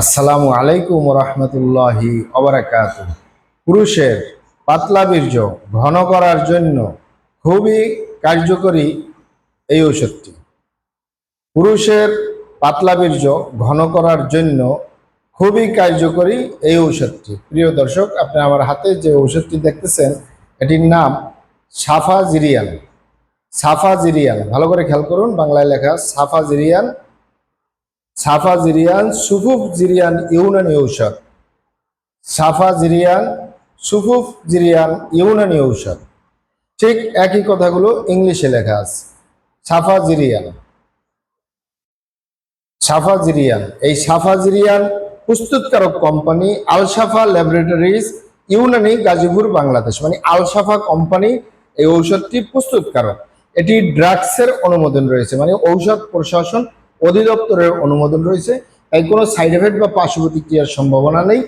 আসসালামু আলাইকুম রহমতুল্লাহি অবরাকাত পুরুষের পাতলা বীর্য ঘন করার জন্য খুবই কার্যকরী এই ঔষধটি। পুরুষের পাতলা বীর্য ঘন করার জন্য খুবই কার্যকরী এই ঔষধটি। প্রিয় দর্শক, আপনি আমার হাতে যে ঔষধটি দেখতেছেন, এটির নাম সাফা জিরিয়ান সাফা জিরিয়ান ভালো করে খেয়াল করুন, বাংলায় লেখা সাফা জিরিয়ান সাফা জিরিয়ান, সুফুফ জিরিয়ান, ইউনানি ঔষধ। সাফা জিরিয়ান, সুফুফ জিরিয়ান, ইউনানি ঔষধ। ঠিক একই কথাগুলো ইংলিশে লেখা আছে। সাফা জিরিয়ান। সাফা জিরিয়ান। এই সাফা জিরিয়ান প্রস্তুতকারক কোম্পানি আলসাফা ল্যাবরেটরিজ, ইউনানি গাজীপুর, বাংলাদেশ। মানে আলসাফা কোম্পানি এই ঔষধটি প্রস্তুতকারক। এটি ড্রাগসের অনুমোদন রয়েছে। মানে ঔষধ প্রশাসন অধিদপ্তরের অনুমোদন রয়েছে, তাই কোনো সাইড এফেক্ট বা পার্শ্ব প্রতিক্রিয়ার সম্ভাবনা নেই।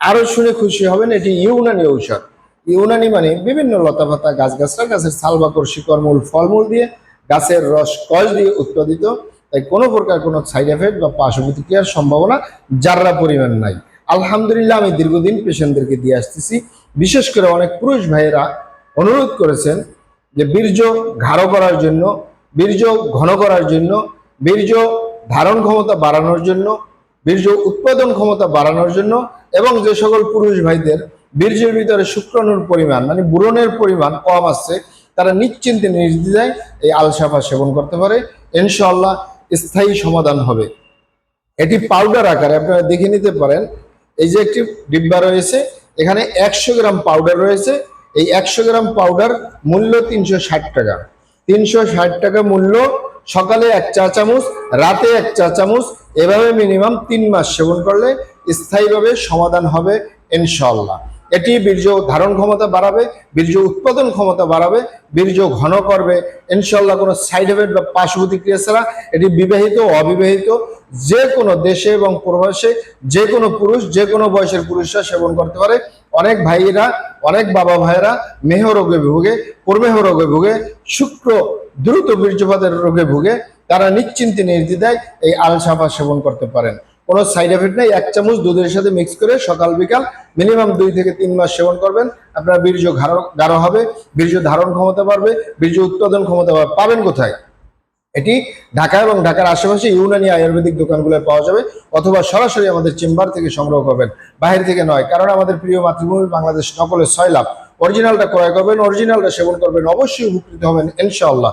আরও শুনে খুশি হবেন এটি ইউনানি ঔষধ। ইউনানি মানে বিভিন্ন লতাপাতা গাছগাছরা, গাছের সালবাকর শিকড় মূল ফলমূল দিয়ে গাছের রস কষ দিয়ে উৎপাদিত। তাই কোনো প্রকার কোনো সাইড এফেক্ট বা পার্শ্ব প্রতিক্রিয়ার সম্ভাবনা যাররা পরিমাণ নাই। আলহামদুলিল্লাহ, আমি দীর্ঘদিন পেশেন্টদেরকে দিয়ে আসতেছি। বিশেষ করে অনেক পুরুষ ভাইয়েরা অনুরোধ করেছেন যে বীর্য ঘাড়ো করার জন্য, বীর্য ঘন করার জন্য বীর্য ধারণ ক্ষমতা বাড়ানোর জন্য, বীর্য উৎপাদন ক্ষমতা বাড়ানোর জন্য, এবং যে সকল পুরুষ ভাইদের বীর্যের ভিতরে শুক্রাণুর পরিমাণ মানে বুরনের পরিমাণ কম আসছে তারা নিশ্চিন্তে নির্দ্বিধায় এই আলসাফা সেবন করতে পারে। ইনশাল্লাহ স্থায়ী সমাধান হবে। এটি পাউডার আকারে আপনারা দেখে নিতে পারেন। এই যে একটি ডিব্বা রয়েছে, এখানে একশো গ্রাম পাউডার রয়েছে। এই একশো গ্রাম পাউডার মূল্য তিনশো ষাট টাকা। তিনশো ষাট টাকা মূল্য সকালে এক চা চামচ, রাতে এক চা চামচ, এভাবে মিনিমাম তিন মাস সেবন করলে স্থায়ীভাবে সমাধান হবে ইনশাল্লাহ এটি বীর্য ধারণ ক্ষমতা বাড়াবে, বীর্য উৎপাদন ক্ষমতা বাড়াবে, বীর্য ঘন করবে। ইনশাল্লাহ কোনো সাইড এফেক্ট বা পার্শ্ব প্রতিক্রিয়া ছাড়া এটি বিবাহিত অবিবাহিত, যে কোনো দেশে এবং প্রবাসে যে কোনো পুরুষ, যে কোনো বয়সের পুরুষরা সেবন করতে পারে। অনেক ভাইয়েরা, অনেক বাবা ভাইয়েরা মেহ রোগে ভুগে, প্রমেহ রোগে ভুগে, শুক্র দ্রুত বীর্যপাতের রোগে ভুগে তারা নিশ্চিন্তে নির্দ্বিধায় এই আলসাফা সেবন করতে পারেন। কোনো সাইড এফেক্ট নেই, এক চামচ দুধের সাথে মিক্স করে সকাল, বিকাল মিনিমাম দুই থেকে তিন মাস সেবন করবেন। আপনার বীর্য গাঢ় হবে, বীর্য ধারণ ক্ষমতা বাড়বে, বীর্য উৎপাদন ক্ষমতা পাবেন কোথায়? এটি ঢাকা এবং ঢাকার আশেপাশে ইউনানি আয়ুর্বেদিক দোকানগুলোয় পাওয়া যাবে অথবা সরাসরি আমাদের চেম্বার থেকে সংগ্রহ করবেন। বাইরে থেকে নয়, কারণ আমাদের প্রিয় মাতৃভূমি বাংলাদেশ নকলের ছয় লাভ। অরিজিনালটা ক্রয় করবেন, অরিজিনালটা সেবন করবেন, অবশ্যই উপকৃত হবেন, ইনশাআল্লাহ।